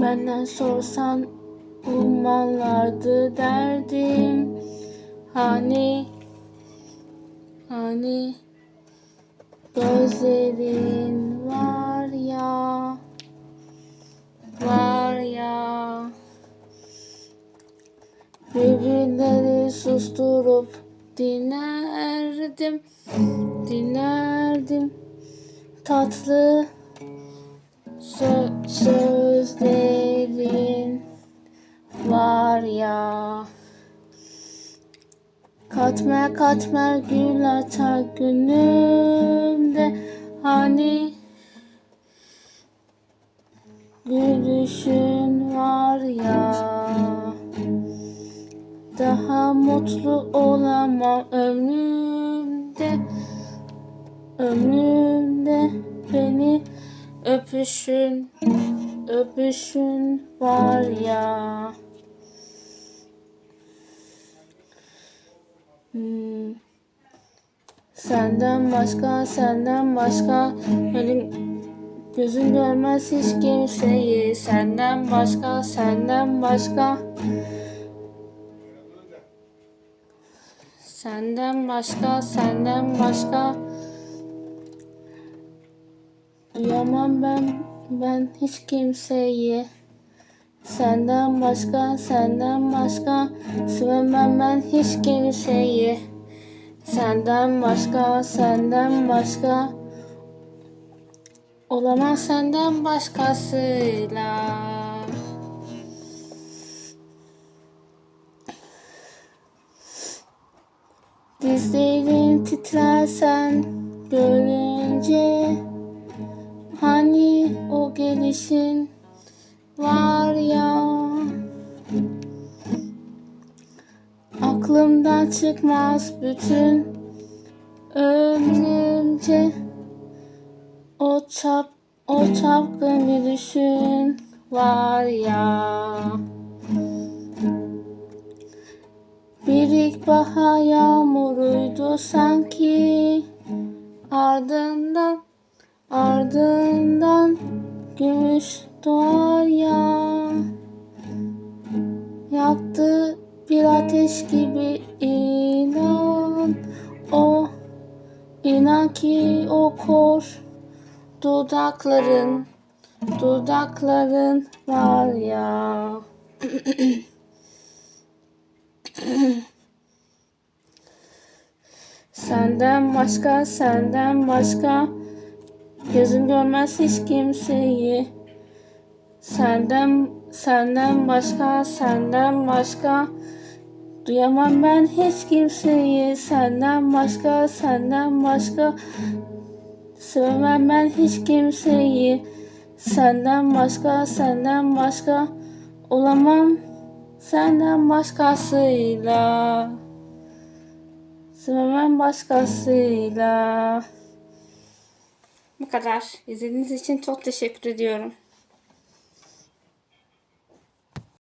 Benden sorsan ummanlardı derdim. Hani hani gözlerin var ya var ya Birbirleri susturup dinlerdim dinlerdim tatlı sö- sözlerin var ya. Katmer katmer gül açar günümde Hani gülüşün var ya. Daha mutlu olamam ömrümde. Ömrümde beni öpüşün Öpüşün var ya Hmm. Senden başka, senden başka benim gözüm görmez hiç kimseyi. Senden başka, senden başka. Senden başka, senden başka. Duyamam ben, ben hiç kimseyi. Senden başka, senden başka sevemem ben hiç kimseyi. Senden başka, senden başka olamaz senden başkasıyla. Dizlerin titrersen görünce hani o gelişin var ya. Aklımdan çıkmaz bütün ömrümce. O çap o çapkın gülüşün var ya. Bir ilkbahar yağmuruydu sanki. Ardından ardından gümüş doğar ya. Yaktı bir ateş gibi inan. O inan ki o kor Dudakların Dudakların var ya. Senden başka, senden başka Gözüm görmez hiç kimseyi Senden, senden başka, senden başka Duyamam ben hiç kimseyi. Senden başka, senden başka Sevemem ben hiç kimseyi. Senden başka, senden başka Olamam. Senden başkasıyla. Sevemem başkasıyla. Bu kadar. İzlediğiniz için çok teşekkür ediyorum.